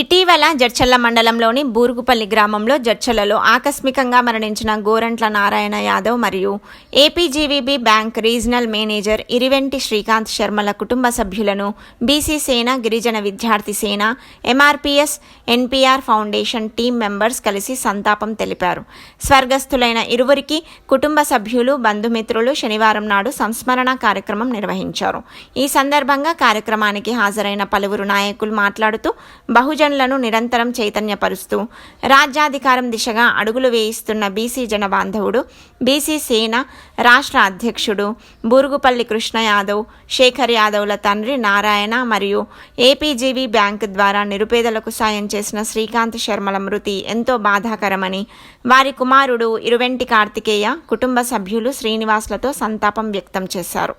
ఇటీవల జడ్చల్ల మండలంలోని బూరుగుపల్లి గ్రామంలో జడ్చలలో ఆకస్మికంగా మరణించిన గోరంట్ల నారాయణ యాదవ్ మరియు APGVB bank regional manager Iriventi Srikanth శర్మల కుటుంబ సభ్యులను BC Sena Girijana Vidyarthi Sena MRPS NPR foundation team members కలిసి సంతాపం తెలిపారు. స్వర్గస్థులైన ఇరువురికి కుటుంబ సభ్యులు బంధుమిత్రులు శనివారం నాడు సంస్మరణ కార్యక్రమం నిర్వహించారు. ఈ సందర్భంగా కార్యక్రమానికి హాజరైన పలువురు నాయకులు మాట్లాడుతూ గిరిజనులను నిరంతరం చైతన్యపరుస్తూ రాజ్యాధికారం దిశగా అడుగులు వేయిస్తున్న బీసీ జనబాంధవుడు బీసీ సేన రాష్ట్ర అధ్యక్షుడు బూరుగుపల్లి కృష్ణ యాదవ్ శేఖర్ యాదవ్ల తండ్రి నారాయణ మరియు ఏపీజీవి బ్యాంక్ ద్వారా నిరుపేదలకు సాయం చేసిన శ్రీకాంత్ శర్మల మృతి ఎంతో బాధాకరమని వారి కుమారుడు ఇరువెంటి కార్తికేయ కుటుంబ సభ్యులు శ్రీనివాస్లతో సంతాపం వ్యక్తం చేశారు.